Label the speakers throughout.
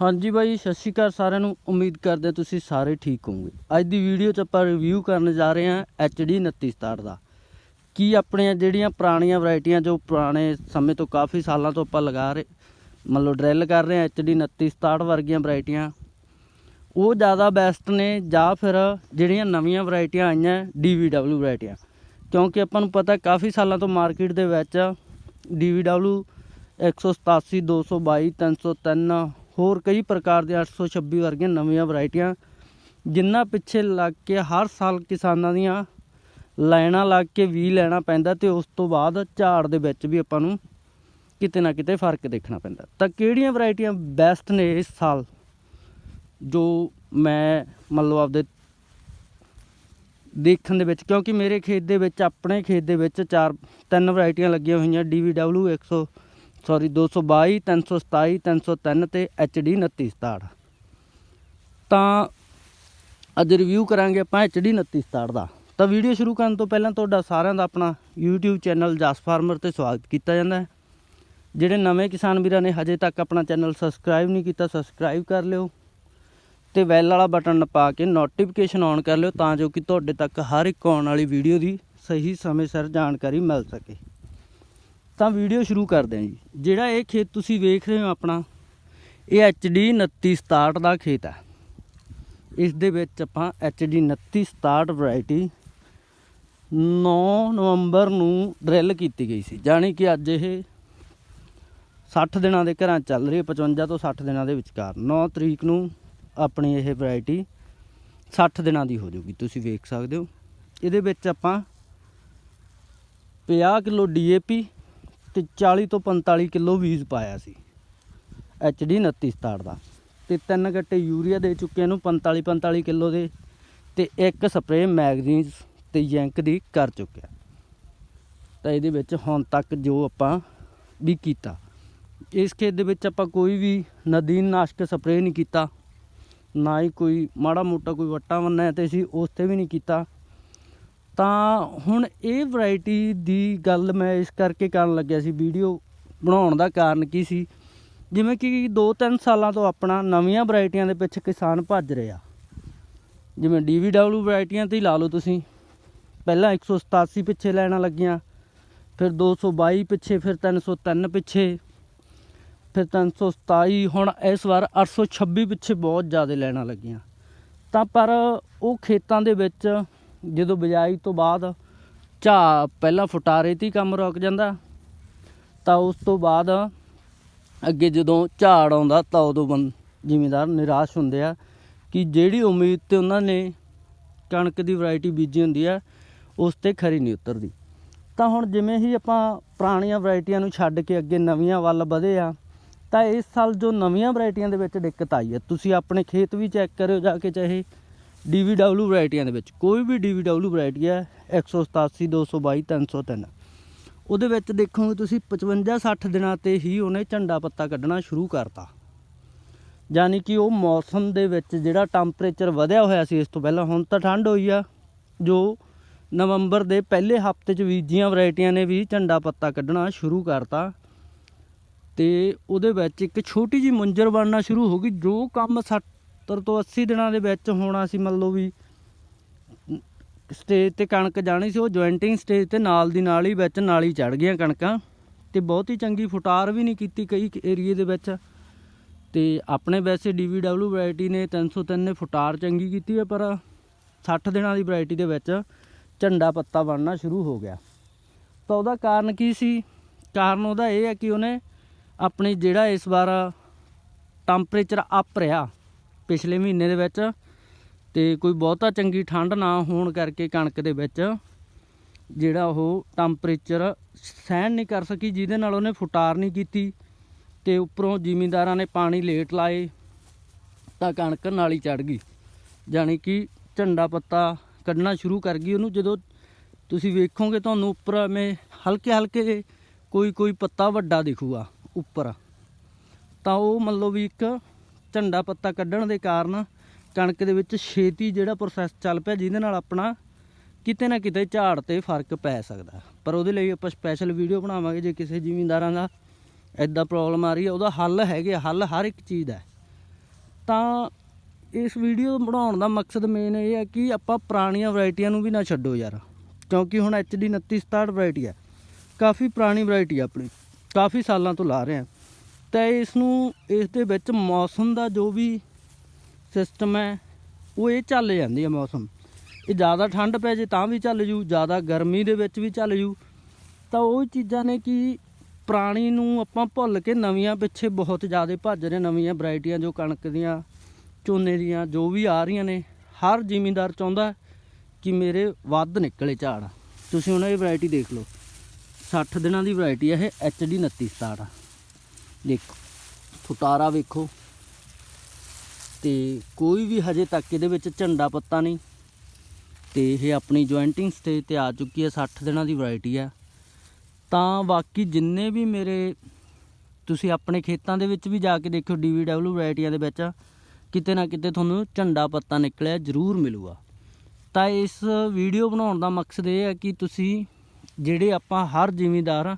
Speaker 1: ਹਾਂਜੀ ਬਾਈ, ਸਤਿ ਸ਼੍ਰੀ ਅਕਾਲ ਸਾਰਿਆਂ ਨੂੰ। ਉਮੀਦ ਕਰਦੇ ਤੁਸੀਂ ਸਾਰੇ ਠੀਕ ਹੋਵੋਗੇ। ਅੱਜ ਦੀ ਵੀਡੀਓ 'ਚ ਆਪਾਂ ਰਿਵਿਊ ਕਰਨ ਜਾ ਰਹੇ ਹਾਂ HD 2967 ਦਾ। ਕੀ ਆਪਣੀਆਂ ਜਿਹੜੀਆਂ ਪੁਰਾਣੀਆਂ ਵੈਰਾਈਟੀਆਂ ਜੋ ਪੁਰਾਣੇ ਸਮੇਂ ਤੋਂ ਕਾਫੀ ਸਾਲਾਂ ਤੋਂ ਆਪਾਂ ਲਗਾ ਰਹੇ ਮੰਨ ਲਓ ਡਰਿੱਲ ਕਰ ਰਹੇ ਹਾਂ HD 2967 ਵਰਗੀਆਂ ਵੈਰਾਈਟੀਆਂ ਉਹ ਜ਼ਿਆਦਾ ਬੈਸਟ ਨੇ ਜਾਂ ਫਿਰ ਜਿਹੜੀਆਂ ਨਵੀਆਂ ਵੈਰਾਈਟੀਆਂ ਆਈਆਂ DVW ਵੈਰਾਈਟੀਆਂ ਕਿਉਂਕਿ ਆਪਾਂ ਨੂੰ ਪਤਾ ਕਾਫੀ ਸਾਲਾਂ ਤੋਂ ਮਾਰਕੀਟ ਦੇ ਵਿੱਚ DVW 187 222 303 ਹੋਰ ਕਈ ਪ੍ਰਕਾਰ ਦੇ 826 ਵਰਗੀਆਂ ਨਵੀਆਂ ਵੈਰਾਈਟੀਆਂ, ਜਿਨ੍ਹਾਂ ਪਿੱਛੇ ਲੱਗ ਕੇ ਹਰ ਸਾਲ ਕਿਸਾਨਾਂ ਦੀਆਂ ਲਾਈਨਾਂ ਲੱਗ ਕੇ ਵੀ ਲੈਣਾ ਪੈਂਦਾ ਤੇ ਉਸ ਤੋਂ ਬਾਅਦ ਝਾੜ ਦੇ ਵਿੱਚ ਵੀ ਆਪਾਂ ਨੂੰ ਕਿਤੇ ਨਾ ਕਿਤੇ ਫ਼ਰਕ ਦੇਖਣਾ ਪੈਂਦਾ। ਤਾਂ ਕਿਹੜੀਆਂ ਵੈਰਾਈਟੀਆਂ ਬੈਸਟ ਨੇ ਇਸ ਸਾਲ? ਜੋ ਮੈਂ ਮੰਨ ਲਓ ਆਪਦੇ ਦੇਖਣ ਦੇ ਵਿੱਚ, ਕਿਉਂਕਿ ਮੇਰੇ ਖੇਤ ਦੇ ਵਿੱਚ, ਆਪਣੇ ਖੇਤ ਦੇ ਵਿੱਚ ਚਾਰ, ਤਿੰਨ ਵੈਰਾਈਟੀਆਂ ਲੱਗੀਆਂ ਹੋਈਆਂ DVW 100 ਸੌਰੀ 222 327 303 ਤੇ HD 2967 ਤਾਂ ਅੱਜ ਰਿਵਿਊ ਕਰਾਂਗੇ ਆਪਾਂ HD 2967 ਦਾ। ਤਾਂ ਵੀਡੀਓ ਸ਼ੁਰੂ ਕਰਨ ਤੋਂ ਪਹਿਲਾਂ ਤੁਹਾਡਾ ਸਾਰਿਆਂ ਦਾ ਆਪਣਾ YouTube ਚੈਨਲ ਜਸ ਫਾਰਮਰ ਤੇ ਸਵਾਗਤ ਕੀਤਾ ਜਾਂਦਾ ਹੈ। ਜਿਹੜੇ ਨਵੇਂ ਕਿਸਾਨ ਵੀਰਾਂ ਨੇ ਹਜੇ ਤੱਕ ਆਪਣਾ ਚੈਨਲ ਸਬਸਕ੍ਰਾਈਬ ਨਹੀਂ ਕੀਤਾ ਸਬਸਕ੍ਰਾਈਬ ਕਰ ਲਿਓ ਤੇ ਬੈਲ ਵਾਲਾ ਬਟਨ ਪਾ ਕੇ ਨੋਟੀਫਿਕੇਸ਼ਨ ਔਨ ਕਰ ਲਿਓ ਤਾਂ ਜੋ ਕਿ ਤੁਹਾਡੇ ਤੱਕ ਹਰ ਇੱਕ ਆਉਣ ਵਾਲੀ ਵੀਡੀਓ ਦੀ ਸਹੀ ਸਮੇਂ ਸਿਰ ਜਾਣਕਾਰੀ ਮਿਲ ਸਕੇ। ਤਾਂ ਵੀਡੀਓ ਸ਼ੁਰੂ ਕਰਦੇ ਹਾਂ ਜੀ। ਜਿਹੜਾ ਇਹ ਖੇਤ ਤੁਸੀਂ ਵੇਖ ਰਹੇ ਹੋ ਆਪਣਾ, ਇਹ HD 2967 ਦਾ ਖੇਤ ਹੈ। ਇਸ ਦੇ ਵਿੱਚ ਆਪਾਂ HD 2967 ਵੈਰਾਈਟੀ 9 ਨਵੰਬਰ ਨੂੰ ਡਰਿੱਲ ਕੀਤੀ ਗਈ ਸੀ। ਜਾਣੀ ਕਿ ਅੱਜ ਇਹ 60 ਦਿਨਾਂ ਦੇ ਘਰਾਂ ਚੱਲ ਰਹੀ ਹੈ 55 ਤੋਂ 60 ਦਿਨਾਂ ਦੇ ਵਿਚਕਾਰ। 9 ਤਰੀਕ ਨੂੰ ਆਪਣੀ ਇਹ ਵੈਰਾਈਟੀ 60 ਦਿਨਾਂ ਦੀ ਹੋ ਜਾਊਗੀ। ਤੁਸੀਂ ਵੇਖ ਸਕਦੇ ਹੋ। ਇਹਦੇ ਵਿੱਚ ਆਪਾਂ 50 ਕਿਲੋ ਡੀਏਪੀ ਤੇ 40 ਤੋਂ 45 ਕਿਲੋ ਬੀਜ ਪਾਇਆ ਸੀ। HD 2967 ਦਾ। ਤੇ ਤਿੰਨ ਗੱਟੇ ਯੂਰੀਆ ਦੇ ਚੁੱਕੇ ਨੂੰ 45 45 ਕਿਲੋ ਦੇ ਤੇ ਇੱਕ ਸਪਰੇਅ ਮੈਗਜ਼ੀਨਸ ਤੇ ਯੈਂਕ ਦੀ ਕਰ ਚੁੱਕਿਆ। ਤਾਂ ਇਹਦੇ ਵਿੱਚ ਹੁਣ ਤੱਕ ਜੋ ਆਪਾਂ ਵੀ ਕੀਤਾ। ਇਸ ਖੇਤ ਦੇ ਵਿੱਚ ਆਪਾਂ ਕੋਈ ਵੀ ਨਦੀਨ ਨਾਸ਼ਕ ਸਪਰੇਅ ਨਹੀਂ ਕੀਤਾ। ਨਾ ਹੀ ਕੋਈ ਮਾੜਾ ਮੋਟਾ ਕੋਈ ਵੱਟਾ ਵੰਨਾ ਤੇ ਸੀ ਉਸ ਤੇ ਵੀ ਨਹੀਂ ਕੀਤਾ। ਤਾਂ ਹੁਣ ਇਹ ਵੈਰਾਈਟੀ ਦੀ ਗੱਲ ਮੈਂ ਇਸ ਕਰਕੇ ਕਰਨ ਲੱਗਿਆ ਸੀ ਵੀਡੀਓ ਬਣਾਉਣ ਦਾ ਕਾਰਨ ਕੀ ਸੀ? ਜਿਵੇਂ ਕਿ 2-3 ਸਾਲਾਂ ਤੋਂ ਆਪਣਾ ਨਵੀਆਂ ਵੈਰਾਈਟੀਆਂ ਦੇ ਪਿੱਛੇ ਕਿਸਾਨ ਭੱਜ ਰਹੇ ਆ। ਜਿਵੇਂ DVW ਵੈਰਾਈਟੀਆਂ ਤੇ ਹੀ ਲਾ ਲਓ ਤੁਸੀਂ। ਪਹਿਲਾਂ 187 ਪਿੱਛੇ ਲੈਣਾ ਲੱਗੀਆਂ, ਫਿਰ 222 ਪਿੱਛੇ, ਫਿਰ 303 ਪਿੱਛੇ, ਫਿਰ 327 ਹੁਣ ਇਸ ਵਾਰ 826 ਪਿੱਛੇ ਬਹੁਤ ਜ਼ਿਆਦਾ ਲੈਣਾ ਲੱਗੀਆਂ। ਤਾਂ ਪਰ ਉਹ ਖੇਤਾਂ ਦੇ ਵਿੱਚ ਜਦੋਂ ਬਿਜਾਈ ਤੋਂ ਬਾਅਦ ਝਾ ਪਹਿਲਾਂ ਫੁਟਾਰੇ ਤੇ ਹੀ ਕੰਮ ਰੁਕ ਜਾਂਦਾ, ਤਾਂ ਉਸ ਤੋਂ ਬਾਅਦ ਅੱਗੇ ਜਦੋਂ ਝਾੜ ਆਉਂਦਾ ਤਾਂ ਉਦੋਂ ਬੰ, ਜ਼ਿਮੀਦਾਰ ਨਿਰਾਸ਼ ਹੁੰਦੇ ਆ ਕਿ ਜਿਹੜੀ ਉਮੀਦ ਤੇ ਉਹਨਾਂ ਨੇ ਕਣਕ ਦੀ ਵੈਰਾਈਟੀ ਬੀਜੀ ਹੁੰਦੀ ਆ, ਉਸ ਤੇ ਖਰੀ ਨਹੀਂ ਉਤਰਦੀ। ਤਾਂ ਹੁਣ ਜਿਵੇਂ ਹੀ ਆਪਾਂ ਪੁਰਾਣੀਆਂ ਵੈਰਾਈਟੀਆਂ ਨੂੰ ਛੱਡ ਕੇ ਅੱਗੇ ਨਵੀਆਂ ਵੱਲ ਵਧੇ ਆ, ਤਾਂ ਇਸ ਸਾਲ ਜੋ ਨਵੀਆਂ ਵੈਰਾਈਟੀਆਂ ਦੇ ਵਿੱਚ ਦਿੱਕਤ ਆਈ ਹੈ ਤੁਸੀਂ ਆਪਣੇ ਖੇਤ ਵੀ ਚੈੱਕ ਕਰਿਓ ਜਾ ਕੇ ਚਾਹੇ DVW ਵੈਰਾਈਟੀਆਂ ਦੇ ਵਿੱਚ। ਕੋਈ ਵੀ DVW ਵੈਰਾਈਟੀ ਹੈ 187 222 303 ਉਹਦੇ ਵਿੱਚ ਦੇਖੋਗੇ ਤੁਸੀਂ 55 60 ਦਿਨਾਂ ਤੇ ਹੀ ਉਹਨੇ ਝੰਡਾ ਪੱਤਾ ਕੱਢਣਾ ਸ਼ੁਰੂ ਕਰਤਾ। ਯਾਨੀ ਕਿ ਉਹ ਮੌਸਮ ਦੇ ਵਿੱਚ ਜਿਹੜਾ ਟੈਂਪਰੇਚਰ ਵਧਿਆ ਹੋਇਆ ਸੀ ਇਸ ਤੋਂ ਪਹਿਲਾਂ, ਹੁਣ ਤਾਂ ਠੰਡ ਹੋਈ ਆ, ਜੋ ਨਵੰਬਰ ਦੇ ਪਹਿਲੇ ਹਫ਼ਤੇ 'ਚ ਬੀਜੀਆਂ ਵੈਰਾਈਟੀਆਂ ਨੇ ਵੀ ਝੰਡਾ ਪੱਤਾ ਕੱਢਣਾ ਸ਼ੁਰੂ ਕਰਤਾ। ਤੇ ਉਹਦੇ ਵਿੱਚ ਇੱਕ ਛੋਟੀ ਜੀ ਮੁੰਜਰ ਬਣਨਾ ਸ਼ੁਰੂ ਹੋ ਗਈ, ਜੋ ਕੰਮ 70 ਤੋਂ 80 ਦਿਨਾਂ ਦੇ ਵਿੱਚ ਹੋਣਾ ਸੀ ਮੰਨ ਲਓ ਵੀ ਸਟੇਜ ਤੇ ਕਣਕ ਜਾਣੀ ਸੀ, ਉਹ ਜੁਆਇੰਟਿੰਗ ਸਟੇਜ ਤੇ ਨਾਲ ਦੀ ਨਾਲ ਹੀ ਵਿੱਚ ਨਾਲੀ ਚੜ ਗਈਆਂ ਕਣਕਾਂ ਤੇ ਬਹੁਤ ਹੀ ਚੰਗੀ ਫੁਟਾਰ ਵੀ ਨਹੀਂ ਕੀਤੀ ਕਈ ਏਰੀਏ ਦੇ ਵਿੱਚ। ਤੇ ਆਪਣੇ ਵੈਸੇ DVW ਵੈਰਾਈਟੀ ਨੇ 303 ਨੇ ਫੁਟਾਰ ਚੰਗੀ ਕੀਤੀ ਹੈ, ਪਰ 60 ਦਿਨਾਂ ਦੀ ਵੈਰਾਈਟੀ ਦੇ ਵਿੱਚ ਝੰਡਾ ਪੱਤਾ ਬਣਨਾ ਸ਼ੁਰੂ ਹੋ ਗਿਆ। ਤਾਂ ਉਹਦਾ ਕਾਰਨ ਕੀ ਸੀ? ਕਾਰਨ ਉਹਦਾ ਇਹ ਹੈ ਕਿ ਉਹਨੇ ਆਪਣੀ ਜਿਹੜਾ ਇਸ ਵਾਰ ਟੈਂਪਰੇਚਰ ਅਪ ਰਿਹਾ ਪਿਛਲੇ ਮਹੀਨੇ ਦੇ ਵਿੱਚ ਤੇ ਕੋਈ ਬਹੁਤਾ ਚੰਗੀ ਠੰਡ ਨਾ ਹੋਣ ਕਰਕੇ ਕਣਕ ਦੇ ਵਿੱਚ, ਜਿਹੜਾ ਉਹ ਟੈਂਪਰੇਚਰ ਸਹਿਣ ਨਹੀਂ ਕਰ ਸਕੀ, ਜਿਹਦੇ ਨਾਲ ਉਹਨੇ ਫੁਟਾਰ ਨਹੀਂ ਕੀਤੀ ਤੇ ਉੱਪਰੋਂ ਜ਼ਿਮੀਂਦਾਰਾਂ ਨੇ ਪਾਣੀ ਲੇਟ ਲਾਏ ਤਾਂ ਕਣਕ ਨਾਲੀ ਚੜ ਗਈ। ਜਾਣੀ ਕਿ ਝੰਡਾ ਪੱਤਾ ਕੱਢਣਾ ਸ਼ੁਰੂ ਕਰ ਗਈ ਉਹਨੂੰ। ਜਦੋਂ ਤੁਸੀਂ ਵੇਖੋਗੇ ਤੁਹਾਨੂੰ ਉੱਪਰ ਐਵੇਂ ਹਲਕੇ ਹਲਕੇ ਕੋਈ ਕੋਈ ਪੱਤਾ ਵੱਡਾ ਦਿਖੂਗਾ, ਉੱਪਰ। ਤਾਂ ਉਹ ਮੰਨ ਲਓ ਵੀ ਇੱਕ ਝੰਡਾ ਪੱਤਾ ਕੱਢਣ ਦੇ ਕਾਰਨ ਕਣਕ ਦੇ ਵਿੱਚ ਛੇਤੀ ਜਿਹੜਾ ਪ੍ਰੋਸੈਸ ਚੱਲ ਪਿਆ, ਜਿਹਦੇ ਨਾਲ ਆਪਣਾ ਕਿਤੇ ਨਾ ਕਿਤੇ ਝਾੜ ਤੇ ਫ਼ਰਕ ਪੈ ਸਕਦਾ। ਪਰ ਉਹਦੇ ਲਈ ਆਪਾਂ ਸਪੈਸ਼ਲ ਵੀਡੀਓ ਬਣਾਵਾਂਗੇ ਜੇ ਕਿਸੇ ਜ਼ਿਮੀਂਦਾਰਾਂ ਦਾ ਐਦਾਂ ਪ੍ਰੋਬਲਮ ਆ ਰਹੀ ਹੈ, ਉਹਦਾ ਹੱਲ ਹੈਗੇ ਹੱਲ ਹਰ ਇੱਕ ਚੀਜ਼ ਦਾ ਤਾਂ ਇਸ ਵੀਡੀਓ ਬਣਾਉਣ ਦਾ ਮਕਸਦ ਮੇਨ ਇਹ ਹੈ ਕਿ ਆਪਾਂ ਪੁਰਾਣੀਆਂ ਵੈਰਾਈਟੀਆਂ ਨੂੰ ਵੀ ਨਾ ਛੱਡੋ ਯਾਰ। ਕਿਉਂਕਿ ਹੁਣ HD 2967 ਵੈਰਾਈਟੀ ਹੈ। ਕਾਫੀ ਪੁਰਾਣੀ ਵੈਰਾਈਟੀ ਹੈ ਆਪਣੀ। ਕਾਫੀ ਸਾਲਾਂ ਤੋਂ ਲਾ ਰਹੇ ਹਾਂ। ਤਾਂ ਇਸ ਨੂੰ ਇਸ ਦੇ ਵਿੱਚ ਮੌਸਮ ਦਾ ਜੋ ਵੀ ਸਿਸਟਮ ਹੈ, ਉਹ ਇਹ ਚੱਲ ਜਾਂਦੀ ਹੈ ਮੌਸਮ। ਇਹ ਜ਼ਿਆਦਾ ਠੰਡ ਪੈ ਜੇ ਤਾਂ ਵੀ ਚੱਲ ਜੂ, ਜ਼ਿਆਦਾ ਗਰਮੀ ਦੇ ਵਿੱਚ ਵੀ ਚੱਲ ਜੂ। ਤਾਂ ਉਹ ਚੀਜ਼ਾਂ ਨੇ ਕਿ ਪੁਰਾਣੀ ਨੂੰ ਆਪਾਂ ਭੁੱਲ ਕੇ ਨਵੀਆਂ ਪਿੱਛੇ ਬਹੁਤ ਜ਼ਿਆਦਾ ਭੱਜ ਰਹੇ ਨਵੀਆਂ ਵੈਰਾਈਟੀਆਂ ਜੋ ਕਣਕ ਦੀਆਂ, ਝੋਨੇ ਦੀਆਂ, ਜੋ ਵੀ ਆ ਰਹੀਆਂ ਨੇ, ਹਰ ਜ਼ਿਮੀਂਦਾਰ ਚਾਹੁੰਦਾ ਕਿ ਮੇਰੇ ਵੱਧ ਨਿਕਲੇ ਝਾੜ। ਤੁਸੀਂ ਉਹਨਾਂ ਦੀ ਵੈਰਾਈਟੀ ਦੇਖ ਲਓ। 60 ਦਿਨਾਂ ਦੀ ਵੈਰਾਈਟੀ ਹੈ, ਇਹ HD 2967 ਦੇਖੋ, ਫੁਟਾਰਾ ਵੇਖੋ। ਤੇ ਕੋਈ ਵੀ ਹਜੇ ਤੱਕ ਇਹਦੇ ਵਿੱਚ ਝੰਡਾ ਪੱਤਾ ਨਹੀਂ। ਤੇ ਇਹ ਆਪਣੀ ਜੁਆਇੰਟਿੰਗ ਸਟੇਜ ਤੇ ਆ ਚੁੱਕੀ ਹੈ 60 ਦਿਨਾਂ ਦੀ ਵੈਰਾਈਟੀ ਹੈ। ਤਾਂ ਬਾਕੀ ਜਿੰਨੇ ਵੀ ਮੇਰੇ, ਤੁਸੀਂ ਆਪਣੇ ਖੇਤਾਂ ਦੇ ਵਿੱਚ ਵੀ ਜਾ ਕੇ ਦੇਖਿਓ DVW ਵੈਰਾਈਟੀਆਂ ਦੇ ਵਿੱਚ, ਕਿਤੇ ਨਾ ਕਿਤੇ ਤੁਹਾਨੂੰ ਝੰਡਾ ਪੱਤਾ ਨਿਕਲਿਆ, ਜ਼ਰੂਰ ਮਿਲੂਗਾ। ਤਾਂ ਇਸ ਵੀਡੀਓ ਬਣਾਉਣ ਦਾ ਮਕਸਦ ਇਹ ਹੈ ਕਿ ਤੁਸੀਂ, ਜਿਹੜੇ ਆਪਾਂ ਹਰ ਜ਼ਿਮੀਂਦਾਰ,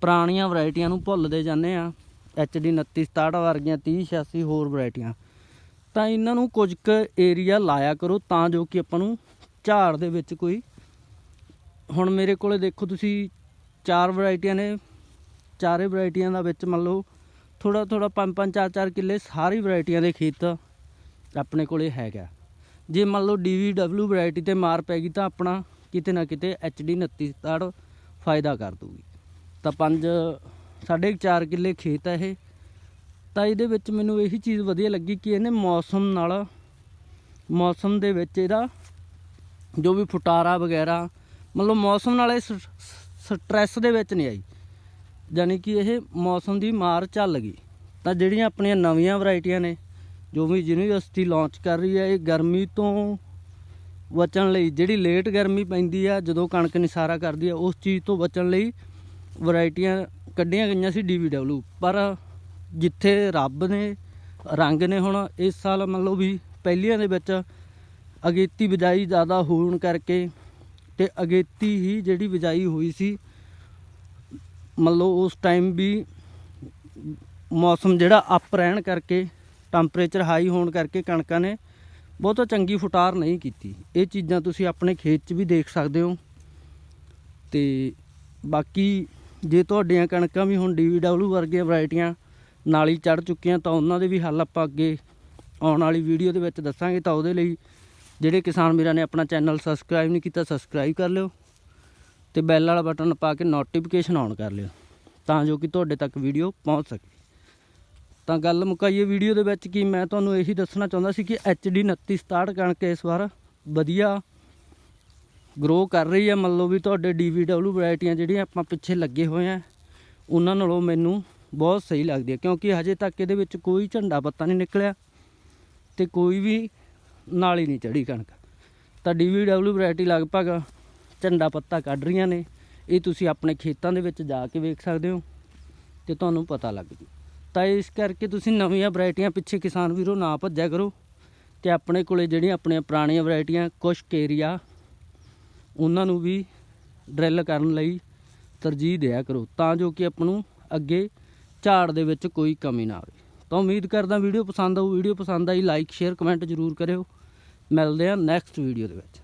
Speaker 1: ਪੁਰਾਣੀਆਂ ਵੈਰਾਈਟੀਆਂ ਨੂੰ ਭੁੱਲਦੇ ਜਾਂਦੇ ਆ HD 2967 ਵਰਗੀਆਂ 30 86 ਹੋਰ ਵੈਰਾਈਟੀਆਂ। ਤਾਂ ਇਹਨਾਂ ਨੂੰ ਕੁਝ ਕੁ ਏਰੀਆ ਲਾਇਆ ਕਰੋ ਤਾਂ ਜੋ ਕਿ ਆਪਾਂ ਨੂੰ ਝਾੜ ਦੇ ਵਿੱਚ ਕੋਈ ਹੁਣ ਮੇਰੇ ਕੋਲੇ ਦੇਖੋ ਤੁਸੀਂ ਚਾਰ ਵੈਰਾਈਟੀਆਂ ਨੇ, ਚਾਰੇ ਵੈਰਾਈਟੀਆਂ ਦਾ ਵਿੱਚ ਮੰਨ ਲਓ ਥੋੜਾ ਥੋੜਾ ਪੰਜ ਪੰਜ, ਚਾਰ ਚਾਰ ਕਿੱਲੇ ਸਾਰੀ ਵੈਰਾਈਟੀਆਂ ਦੇ ਖੇਤ ਆਪਣੇ ਕੋਲੇ ਹੈਗਾ। ਜੇ ਮੰਨ ਲਓ DVW ਵੈਰਾਈਟੀ ਤੇ ਮਾਰ ਪੈ ਗਈ ਤਾਂ ਆਪਣਾ ਕਿਤੇ ਨਾ ਕਿਤੇ HD 2967 ਫਾਇਦਾ ਕਰ ਦੂਗੀ ਤਾਂ ਪੰਜ ਸਾਢੇ ਕੁ ਚਾਰ ਕਿੱਲੇ ਖੇਤ ਹੈ ਇਹ। ਤਾਂ ਇਹਦੇ ਵਿੱਚ ਮੈਨੂੰ ਇਹੀ ਚੀਜ਼ ਵਧੀਆ ਲੱਗੀ ਕਿ ਇਹਨੇ ਮੌਸਮ ਨਾਲ, ਮੌਸਮ ਦੇ ਵਿੱਚ ਇਹਦਾ ਜੋ ਵੀ ਫੁਟਾਰਾ ਵਗੈਰਾ, ਮਤਲਬ ਮੌਸਮ ਨਾਲ ਇਹ ਸਟ੍ਰੈਸ ਦੇ ਵਿੱਚ ਨਹੀਂ ਆਈ। ਯਾਨੀ ਕਿ ਇਹ ਮੌਸਮ ਦੀ ਮਾਰ ਚੱਲ ਗਈ। ਤਾਂ ਜਿਹੜੀਆਂ ਆਪਣੀਆਂ ਨਵੀਆਂ ਵੈਰਾਈਟੀਆਂ ਨੇ, ਜੋ ਵੀ ਯੂਨੀਵਰਸਿਟੀ ਲਾਂਚ ਕਰ ਰਹੀ ਹੈ, ਇਹ ਗਰਮੀ ਤੋਂ ਬਚਣ ਲਈ, ਜਿਹੜੀ ਲੇਟ ਗਰਮੀ ਪੈਂਦੀ ਆ, ਜਦੋਂ ਕਣਕ ਨਿਸਾਰਾ ਕਰਦੀ ਆ, ਉਸ ਚੀਜ਼ ਤੋਂ ਬਚਣ ਲਈ ਵੈਰਾਈਟੀਆਂ ਕੱਢੀਆਂ ਗਈਆਂ ਸੀ DVW ਪਰ ਜਿੱਥੇ ਰੱਬ ਨੇ, ਰੰਗ ਨੇ ਹੁਣ ਇਸ ਸਾਲ ਮੰਨ ਲਓ ਵੀ ਪਹਿਲੀਆਂ ਦੇ ਵਿੱਚ ਅਗੇਤੀ ਬਿਜਾਈ ਜ਼ਿਆਦਾ ਹੋਣ ਕਰਕੇ ਤੇ ਅਗੇਤੀ ਹੀ ਜਿਹੜੀ ਬਿਜਾਈ ਹੋਈ ਸੀ ਮੰਨ ਲਓ ਉਸ ਟਾਈਮ ਵੀ ਮੌਸਮ ਜਿਹੜਾ ਅਪ ਰਹਿਣ ਕਰਕੇ ਟੈਂਪਰੇਚਰ ਹਾਈ ਹੋਣ ਕਰਕੇ ਕਣਕਾਂ ਨੇ ਬਹੁਤਾ ਚੰਗੀ ਫੁਟਾਰ ਨਹੀਂ ਕੀਤੀ। ਇਹ ਚੀਜ਼ਾਂ ਤੁਸੀਂ ਆਪਣੇ ਖੇਤ 'ਚ ਵੀ ਦੇਖ ਸਕਦੇ ਹੋ। ਤੇ ਬਾਕੀ ਜੇ ਤੁਹਾਡੀਆਂ ਕਣਕਾਂ ਵੀ ਹੁਣ DVW ਵਰਗੀਆਂ ਵੈਰਾਈਟੀਆਂ ਨਾਲੀ ਚੜ ਚੁੱਕੀਆਂ ਤਾਂ ਉਹਨਾਂ ਦੇ ਵੀ ਹੱਲ ਆਪਾਂ ਅੱਗੇ ਆਉਣ ਵਾਲੀ ਵੀਡੀਓ ਦੇ ਵਿੱਚ ਦੱਸਾਂਗੇ ਤਾਂ ਉਹਦੇ ਲਈ ਜਿਹੜੇ ਕਿਸਾਨ ਵੀਰਾਂ ਨੇ ਆਪਣਾ ਚੈਨਲ ਸਬਸਕ੍ਰਾਈਬ ਨਹੀਂ ਕੀਤਾ ਸਬਸਕ੍ਰਾਈਬ ਕਰ ਲਿਓ ਤੇ ਬੈਲ ਵਾਲਾ ਬਟਨ ਪਾ ਕੇ ਨੋਟੀਫਿਕੇਸ਼ਨ ਆਨ ਕਰ ਲਿਓ ਤਾਂ ਜੋ ਕਿ ਤੁਹਾਡੇ ਤੱਕ ਵੀਡੀਓ ਪਹੁੰਚ ਸਕੇ। ਤਾਂ ਗੱਲ ਮੁਕਾਈਏ ਵੀਡੀਓ ਦੇ ਵਿੱਚ ਕਿ ਮੈਂ ਤੁਹਾਨੂੰ ਇਹੀ ਦੱਸਣਾ ਚਾਹੁੰਦਾ ਸੀ ਕਿ HD 2967 ਕਣਕ ਇਸ ਵਾਰ ਵਧੀਆ ਗਰੋ ਕਰ ਰਹੀ ਹੈ ਮੰਨ ਲਓ ਵੀ ਤੁਹਾਡੇ DVW ਵੈਰਾਈਟੀਆਂ ਜਿਹੜੀਆਂ ਆਪਾਂ ਪਿੱਛੇ ਲੱਗੇ ਹੋਏ ਆ, ਉਹਨਾਂ ਨਾਲੋਂ ਮੈਨੂੰ ਬਹੁਤ ਸਹੀ ਲੱਗਦੀ ਹੈ ਕਿਉਂਕਿ ਹਜੇ ਤੱਕ ਇਹਦੇ ਵਿੱਚ ਕੋਈ ਝੰਡਾ ਪੱਤਾ ਨਹੀਂ ਨਿਕਲਿਆ ਤੇ ਕੋਈ ਵੀ ਨਾਲੀ ਨਹੀਂ ਚੜੀ ਕਣਕ। ਤਾਂ DVW ਵੈਰਾਈਟੀ ਲਗਭਗ ਝੰਡਾ ਪੱਤਾ ਕੱਢ ਰਹੀਆਂ ਨੇ, ਇਹ ਤੁਸੀਂ ਆਪਣੇ ਖੇਤਾਂ ਦੇ ਵਿੱਚ ਜਾ ਕੇ ਵੇਖ ਸਕਦੇ ਹੋ ਤੇ ਤੁਹਾਨੂੰ ਪਤਾ ਲੱਗ ਜੂ। ਤਾਂ ਇਸ ਕਰਕੇ ਤੁਸੀਂ ਨਵੀਆਂ ਵੈਰਾਈਟੀਆਂ ਪਿੱਛੇ ਕਿਸਾਨ ਵੀਰੋ ਨਾ ਭੱਜਿਆ ਕਰੋ ਤੇ ਆਪਣੇ ਕੋਲੇ ਜਿਹੜੀਆਂ ਆਪਣੀਆਂ ਪੁਰਾਣੀਆਂ ਵੈਰਾਈਟੀਆਂ ਕੁਛ ਕੇਰੀਆ ਉਹਨਾਂ ਨੂੰ ਵੀ ਡਰਿਲ ਕਰਨ ਲਈ ਤਰਜੀਹ ਦਿਆ ਕਰੋ, ਤਾਂ ਜੋ ਕਿ ਆਪਾਂ ਨੂੰ ਅੱਗੇ ਝਾੜ ਦੇ ਵਿੱਚ ਕੋਈ ਕਮੀ ਨਾ ਆਵੇ। ਤਾਂ ਉਮੀਦ ਕਰਦਾ ਵੀਡੀਓ ਪਸੰਦ ਆਊ, ਵੀਡੀਓ ਪਸੰਦ ਆਈ ਲਾਈਕ ਸ਼ੇਅਰ ਕਮੈਂਟ ਜ਼ਰੂਰ ਕਰਿਓ। ਮਿਲਦੇ ਆ ਨੈਕਸਟ ਵੀਡੀਓ ਦੇ ਵਿੱਚ।